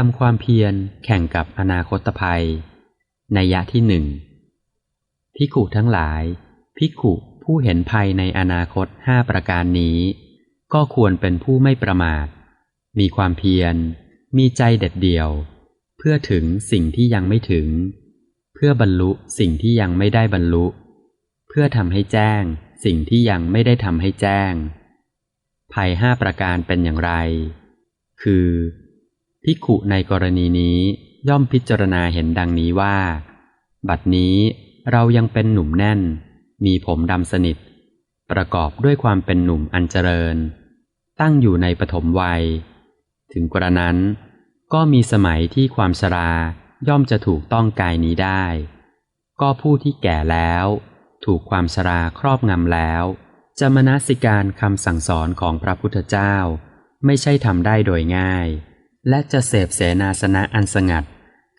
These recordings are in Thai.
ทำความเพียรแข่งกับอนาคตภัย ในยะที่หนึ่งพิขุทั้งหลาย พิขุผู้เห็นภัยในอนาคตห้าประการนี้ ก็ควรเป็นผู้ไม่ประมาท มีความเพียร มีใจเด็ดเดี่ยว เพื่อถึงสิ่งที่ยังไม่ถึง เพื่อบรรลุสิ่งที่ยังไม่ได้บรรลุ เพื่อทำให้แจ้งสิ่งที่ยังไม่ได้ทำให้แจ้ง ภัยห้าประการเป็นอย่างไร คือ ภิกขุในกรณีนี้ย่อมพิจารณาเห็นดังนี้ว่า บัดนี้เรายังเป็นหนุ่มแน่น มีผมดำสนิท ประกอบด้วยความเป็นหนุ่มอันเจริญ ตั้งอยู่ในปฐมวัย ถึงกระนั้น ก็มีสมัยที่ความชราย่อมจะถูกต้องกายนี้ได้ ก็ผู้ที่แก่แล้ว ถูกความชราครอบงำแล้วจะมนสิการคำสั่งสอนของพระพุทธเจ้า ไม่ใช่ทำได้โดยง่าย และจะเสพเสนาสนะอันสงัด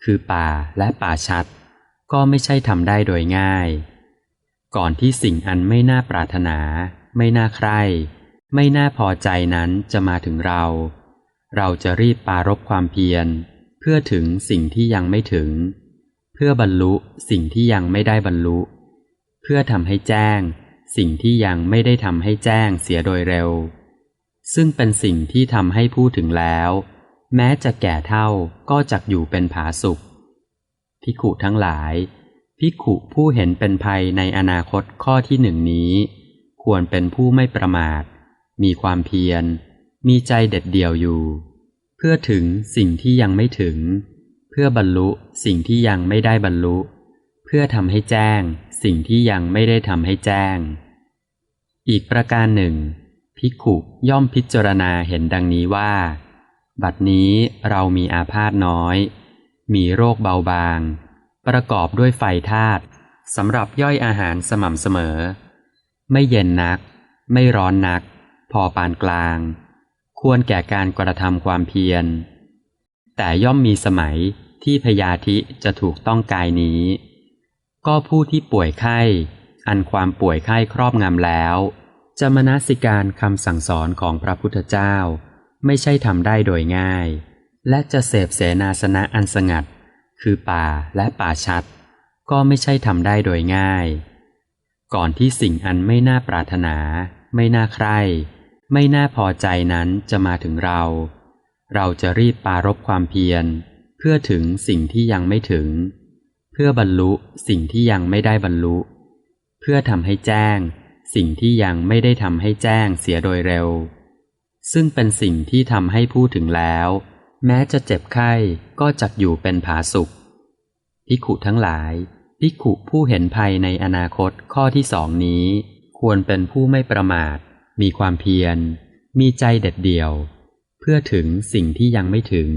คือป่าและป่าชัด ก็ไม่ใช่ทำได้โดยง่าย ก่อนที่สิ่งอันไม่น่าปรารถนา ไม่น่าใคร่ไม่น่าพอใจนั้นจะมาถึงเรา เราจะรีบปารบความเพียร เพื่อถึงสิ่งที่ยังไม่ถึง เพื่อบรรลุสิ่งที่ยังไม่ได้บรรลุ เพื่อทำให้แจ้ง สิ่งที่ยังไม่ได้ทำให้แจ้งเสียโดยเร็ว ซึ่งเป็นสิ่งที่ทำให้พูดถึงแล้ว แม้จะแก่เท่าก็จักอยู่เป็นผาสุข พิขุทั้งหลาย พิขุผู้เห็นเป็นภัยในอนาคตข้อที่หนึ่งนี้ ควรเป็นผู้ไม่ประมาท มีความเพียร มีใจเด็ดเดี่ยวอยู่ เพื่อถึงสิ่งที่ยังไม่ถึง เพื่อบรรลุสิ่งที่ยังไม่ได้บรรลุ เพื่อทำให้แจ้ง สิ่งที่ยังไม่ได้ทำให้แจ้ง อีกประการหนึ่ง พิขุย่อมพิจารณาเห็นดังนี้ว่า บัดนี้เรามีอาพาธน้อย มีโรคเบาบาง ประกอบด้วยไฟธาตุสำหรับย่อยอาหารสม่ำเสมอ ไม่เย็นนัก ไม่ร้อนนัก พอปานกลาง ควรแก่การกระทำความเพียร แต่ย่อมมีสมัยที่พยาธิจะถูกต้องกายนี้ ก็ผู้ที่ป่วยไข้ อันความป่วยไข้ครอบงำแล้ว จะมนสิการคำสั่งสอนของพระพุทธเจ้า ไม่ใช่ทำได้โดยง่าย และจะเสพเสนาสนะอันสงัด คือป่าและป่าชัด ก็ไม่ใช่ทำได้โดยง่าย ก่อนที่สิ่งอันไม่น่าปรารถนา ไม่น่าใคร่ไม่น่าพอใจนั้นจะมาถึงเรา เราจะรีบปารบความเพียร เพื่อถึงสิ่งที่ยังไม่ถึง เพื่อบรรลุสิ่งที่ยังไม่ได้บรรลุ เพื่อทำให้แจ้ง สิ่งที่ยังไม่ได้ทำให้แจ้งเสียโดยเร็ว ซึ่งเป็นสิ่งที่ทำให้พูดถึงแล้ว แม้จะเจ็บไข้ก็จักอยู่เป็นผาสุขพิขุทั้งหลายพิขุผู้เห็นภัยในอนาคตข้อที่สองนี้ ควรเป็นผู้ไม่ประมาท มีความเพียร มีใจเด็ดเดี่ยว เพื่อถึงสิ่งที่ยังไม่ถึง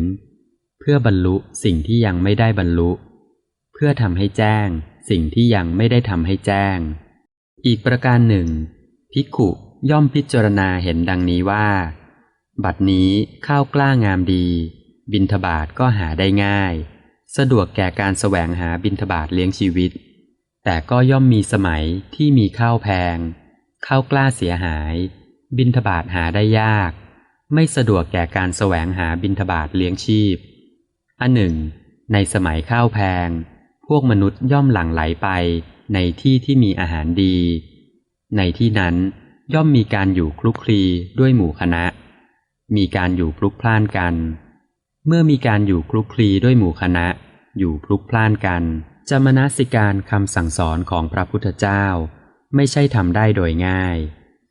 เพื่อบรรลุสิ่งที่ยังไม่ได้บรรลุ เพื่อทำให้แจ้ง สิ่งที่ยังไม่ได้ทำให้แจ้ง อีกประการหนึ่งพิขุย่อมพิจารณาเห็นดังนี้ว่า บัดนี้ข้าวกล้างามดี บินทบาทก็หาได้ง่าย สะดวกแก่การแสวงหาบินทบาทเลี้ยงชีวิต แต่ก็ย่อมมีสมัยที่มีข้าวแพง ข้าวกล้าเสียหาย บินทบาทหาได้ยาก ไม่สะดวกแก่การแสวงหาบินทบาทเลี้ยงชีพ อันหนึ่ง ในสมัยข้าวแพง พวกมนุษย์ย่อมหลั่งไหลไปในที่ที่มีอาหารดี ในที่นั้นย่อมมีการอยู่คลุกคลีด้วยหมู่คณะ มีการอยู่พลุกพล่านกัน เมื่อมีการอยู่คลุกคลีด้วยหมู่คณะ อยู่พลุกพล่านกันจะมนสิการคำสั่งสอนของพระพุทธเจ้า ไม่ใช่ทำได้โดยง่าย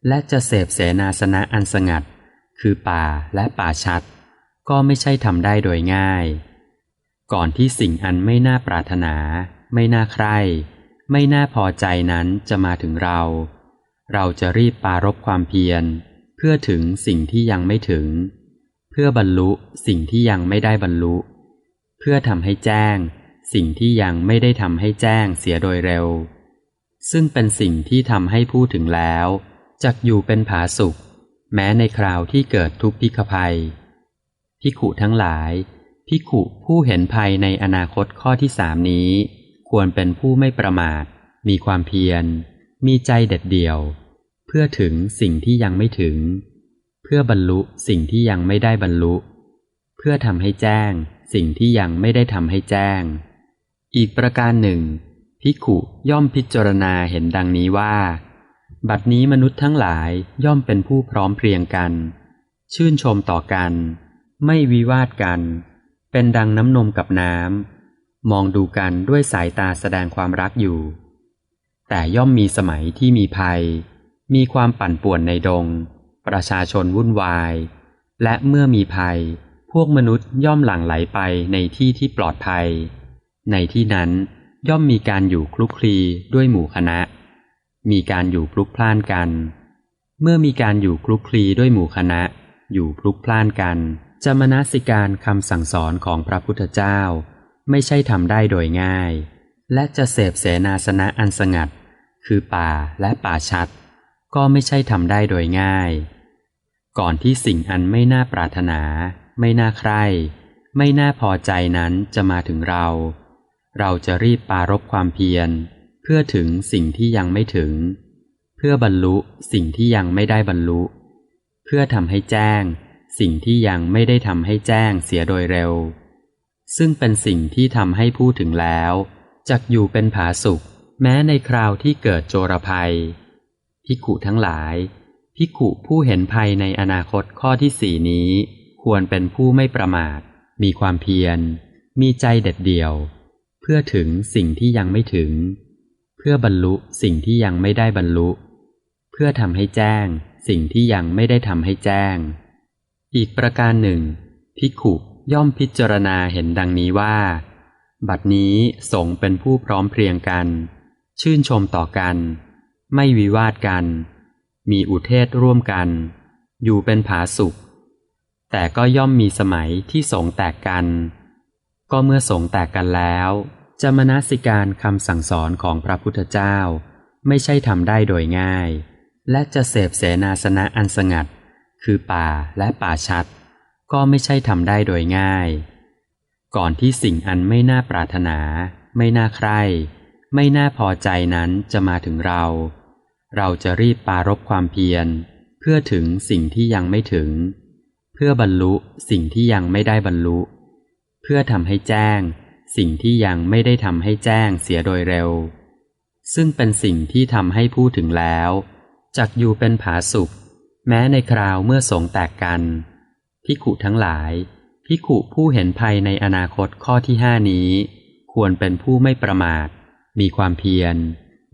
และจะเสพเสนาสนะอันสงัด คือป่าและป่าชัด ก็ไม่ใช่ทำได้โดยง่าย ก่อนที่สิ่งอันไม่น่าปรารถนา ไม่น่าใคร่ไม่น่าพอใจนั้นจะมาถึงเรา เราจะรีบปารบความเพียร พื่อถึงสิ่งที่ยังไม่ถึง เพื่อบรรลุสิ่งที่ยังไม่ได้บรรลุ เพื่อทำให้แจ้ง สิ่งที่ยังไม่ได้ทำให้แจ้งเสียโดยเร็ว ซึ่งเป็นสิ่งที่ทำให้พูดถึงแล้วจักอยู่เป็นผาสุข แม้ในคราวที่เกิดทุกพิกภัยพิขุทั้งหลายพิขุผู้เห็นภัยในอนาคตข้อที่สามนี้ ควรเป็นผู้ไม่ประมาท มีความเพียร มีใจเด็ดเดี่ยว เพื่อถึงสิ่งที่ยังไม่ถึง เพื่อบรรลุสิ่งที่ยังไม่ได้บรรลุ เพื่อทำให้แจ้ง สิ่งที่ยังไม่ได้ทำให้แจ้ง อีกประการหนึ่งภิขุย่อมพิจารณาเห็นดังนี้ว่า บัดนี้มนุษย์ทั้งหลายย่อมเป็นผู้พร้อมเพรียงกัน ชื่นชมต่อกัน ไม่วิวาทกัน เป็นดังน้ำนมกับน้ำมองดูกันด้วยสายตาแสดงความรักอยู่ แต่ย่อมมีสมัยที่มีภัย มีความปั่นป่วนในดง ประชาชนวุ่นวาย และเมื่อมีภัย พวกมนุษย์ย่อมหลั่งไหลไปในที่ที่ปลอดภัย ในที่นั้นย่อมมีการอยู่คลุกคลีด้วยหมู่คณะ มีการอยู่พลุกพล่านกัน เมื่อมีการอยู่คลุกคลีด้วยหมู่คณะ อยู่พลุกพล่านกัน จะมนสิการคำสั่งสอนของพระพุทธเจ้า ไม่ใช่ทำได้โดยง่าย และจะเสพเสนาสนะอันสงัด คือป่าและป่าชัด ก็ไม่ใช่ทำได้โดยง่าย ก่อนที่สิ่งอันไม่น่าปรารถนา ไม่น่าใคร่ไม่น่าพอใจนั้นจะมาถึงเรา เราจะรีบปารบความเพียร เพื่อถึงสิ่งที่ยังไม่ถึง เพื่อบรรลุสิ่งที่ยังไม่ได้บรรลุ เพื่อทำให้แจ้ง สิ่งที่ยังไม่ได้ทำให้แจ้งเสียโดยเร็ว ซึ่งเป็นสิ่งที่ทำให้พูดถึงแล้วจักอยู่เป็นผาสุข แม้ในคราวที่เกิดโจรภัย พิขุทั้งหลายพิขุผู้เห็นภัยในอนาคตข้อที่สี่นี้ ควรเป็นผู้ไม่ประมาท มีความเพียร มีใจเด็ดเดี่ยว เพื่อถึงสิ่งที่ยังไม่ถึง เพื่อบรรลุสิ่งที่ยังไม่ได้บรรลุ เพื่อทำให้แจ้ง สิ่งที่ยังไม่ได้ทำให้แจ้ง อีกประการหนึ่งพิขุย่อมพิจารณาเห็นดังนี้ว่า บัดนี้สงเป็นผู้พร้อมเพรียงกัน ชื่นชมต่อกัน ไม่วิวาทกัน มีอุเทศร่วมกัน อยู่เป็นผาสุข แต่ก็ย่อมมีสมัยที่สงแตกกัน ก็เมื่อสงแตกกันแล้วจะมนสิการคำสั่งสอนของพระพุทธเจ้า ไม่ใช่ทำได้โดยง่าย และจะเสพเสนาสนะอันสงัด คือป่าและป่าชัด ก็ไม่ใช่ทำได้โดยง่าย ก่อนที่สิ่งอันไม่น่าปรารถนา ไม่น่าใคร่ไม่น่าพอใจนั้นจะมาถึงเรา เราจะรีบปารบความเพียร เพื่อถึงสิ่งที่ยังไม่ถึง เพื่อบรรลุสิ่งที่ยังไม่ได้บรรลุ เพื่อทำให้แจ้ง สิ่งที่ยังไม่ได้ทำให้แจ้งเสียโดยเร็ว ซึ่งเป็นสิ่งที่ทำให้พูดถึงแล้วจักอยู่เป็นผาสุข แม้ในคราวเมื่อสงแตกกันพิขุทั้งหลายพิขุผู้เห็นภัยในอนาคตข้อที่ห้านี้ ควรเป็นผู้ไม่ประมาท มีความเพียร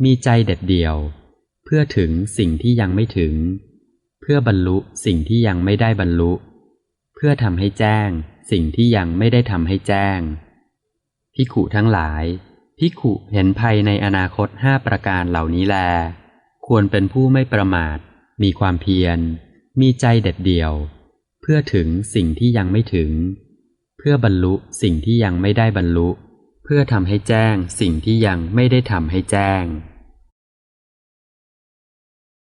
มีใจเด็ดเดี่ยว เพื่อถึงสิ่งที่ยังไม่ถึง เพื่อบรรลุสิ่งที่ยังไม่ได้บรรลุ เพื่อทำให้แจ้ง สิ่งที่ยังไม่ได้ทำให้แจ้งพิขุทั้งหลายพิขุเห็นภัยในอนาคตห้าประการเหล่านี้แล ควรเป็นผู้ไม่ประมาท มีความเพียร มีใจเด็ดเดี่ยว เพื่อถึงสิ่งที่ยังไม่ถึง เพื่อบรรลุสิ่งที่ยังไม่ได้บรรลุ เพื่อทำให้แจ้งสิ่งที่ยังไม่ได้ทำให้แจ้ง